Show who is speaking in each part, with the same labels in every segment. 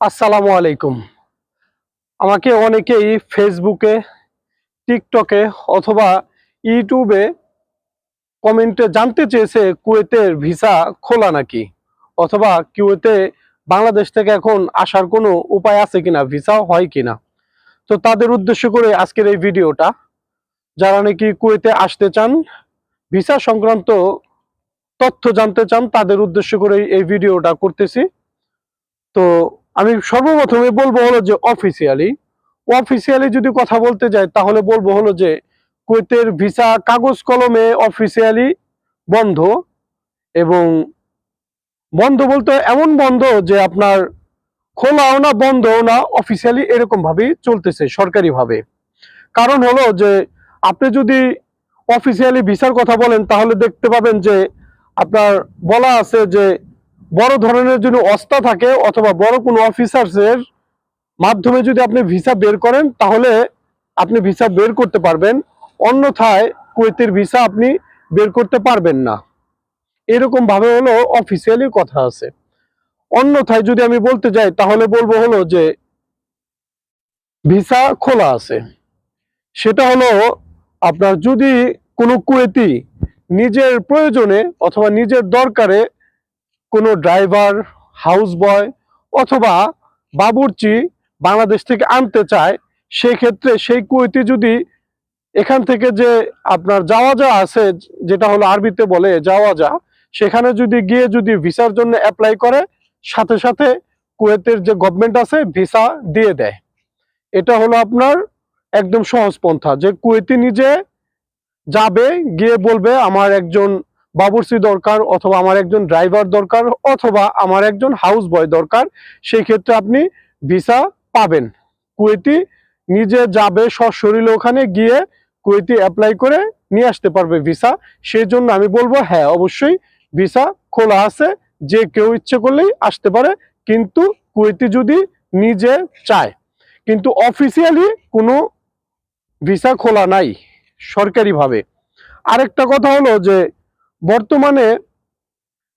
Speaker 1: আসসালামু আলাইকুম। আমাকে অনেকেই ফেসবুকে টিকটকে অথবা ইউটিউবে কমেন্টে জানতে চেয়েছে, কুয়েতের ভিসা খোলা নাকি? অথবা কুয়েতে বাংলাদেশ থেকে এখন আসার কোনো উপায় আছে কিনা? ভিসা হয় কিনা? তো তাদের উদ্দেশ্য করে আজকের এই ভিডিওটা। যারা নাকি কুয়েতে আসতে চান, ভিসা সংক্রান্ত তথ্য জানতে চান, তাদের উদ্দেশ্য করে এই ভিডিওটা করতেছি। তো আমি সর্বপ্রথমে বলব হলো যে অফিসিয়ালি অফিসিয়ালি যদি কথা বলতে যাই, তাহলে বলব হলো যে কুয়েতের ভিসা কাগজ কলমে অফিসিয়ালি বন্ধ এবং বন্ধ বলতে এমন বন্ধ যে আপনার খোলাও না, বন্ধও না অফিসিয়ালি এরকম ভাবেই চলতেছে সরকারি ভাবে কারণ হলো যে আপনি যদি অফিসিয়ালি ভিসার কথা বলেন, তাহলে দেখতে পাবেন যে আপনার বলা আছে যে বড় ধরনের যদি অস্তা থাকে অথবা বড় কোনো অফিসার্সের মাধ্যমে যদি আপনি ভিসা বের করেন, তাহলে আপনি ভিসা বের করতে পারবেন। অন্যথায় কুয়েতের ভিসা আপনি বের করতে পারবেন না। এরকম ভাবে হলো অফিসিয়ালি কথা আছে। অন্যথায় যদি আমি বলতে যাই, তাহলে বলব হলো যে ভিসা খোলা আছে। সেটা হলো আপনার যদি কোনো কুয়েতি নিজের প্রয়োজনে অথবা নিজের দরকারে কোনো ড্রাইভার হাউস বয় অথবা বাবুর্চি বাংলাদেশ থেকে আনতে চায়, সেক্ষেত্রে সেই কুয়েতি যদি এখান থেকে যে আপনার যাওয়া যা আছে, যেটা হলো আরবিতে বলে যাওয়া যা সেখানে যদি গিয়ে যদি ভিসার জন্য অ্যাপ্লাই করে, সাথে সাথে কুয়েতের যে গভর্নমেন্ট আছে ভিসা দিয়ে দেয়। এটা হলো আপনার একদম সহজ পন্থা, যে কুয়েতি নিজে যাবে, গিয়ে বলবে, আমার একজন বাবুর্চি দরকার অথবা আমার একজন ড্রাইভার দরকার অথবা আমার একজন হাউস বয় দরকার, সেই ক্ষেত্রে আপনি ভিসা পাবেন। কুয়েতি নিজে যাবে সশরীরে ওখানে গিয়ে কুয়েতি অ্যাপ্লাই করে নিয়ে আসতে পারবে ভিসা সেই জন্য আমি বলব হ্যাঁ অবশ্যই ভিসা খোলা আছে, যে কেউ ইচ্ছে করলেই আসতে পারে, কিন্তু কুয়েতি যদি নিজে চায়। কিন্তু অফিসিয়ালি কোনো ভিসা খোলা নাই, সরকারিভাবে। আরেকটা কথা হলো যে বর্তমানে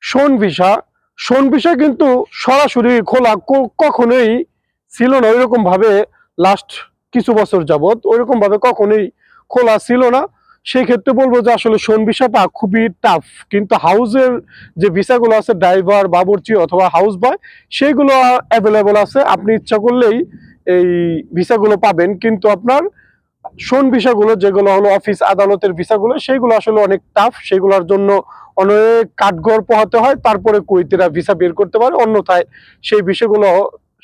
Speaker 1: শোন ভিসা শোন ভিসা কিন্তু সরাসরি খোলা কখনোই ছিল না ওইরকম ভাবে লাস্ট কিছু বছর যাবৎ ওইরকম ভাবে কখনোই খোলা ছিল না। সেই ক্ষেত্রে বলব যে আসলে শোন ভিসাটা খুবই টাফ কিন্তু হাউসের যে ভিসাগুলো আছে ড্রাইভার বাবুর্চি অথবা হাউস বয় সেইগুলো অ্যাভেলেবল আছে। আপনি ইচ্ছা করলেই এই ভিসাগুলো পাবেন, কিন্তু আপনার শোন ভিসাগুলো যেগুলো হলো অফিস আদালতের ভিসাগুলো সেইগুলো আসলে অনেক টাফ সেগুলোর জন্য অনেক কাঠগড় পোহাতে হয়, তারপরে কুইতেরা ভিসা বের করতে পারে, অন্যথায় সেই বিষয়গুলো,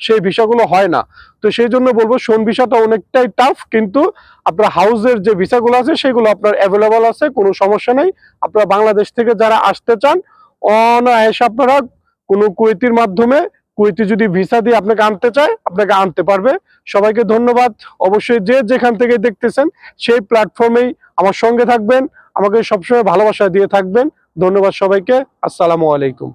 Speaker 1: সেই ভিসাগুলো হয় না। তো সেই জন্য বলব, শোন ভিসাটা অনেকটাই টাফ কিন্তু আপনার হাউসের যে ভিসাগুলো আছে, সেগুলো আপনার অ্যাভেলেবল আছে, কোনো সমস্যা নেই। আপনারা বাংলাদেশ থেকে যারা আসতে চান, অনায়াসে আপনারা কোনো কুয়েতির মাধ্যমে কুয়েতি যদি ভিসা দিয়ে আপনাকে আনতে চায়, আপনাকে আনতে পারবে। সবাইকে ধন্যবাদ। অবশ্যই যে যেখান থেকে দেখতেছেন, সেই প্ল্যাটফর্মেই আমার সঙ্গে থাকবেন। আমাকে সবসময় ভালোবাসা দিয়ে থাকবেন। ধন্যবাদ সবাইকে। আসসালামু আলাইকুম।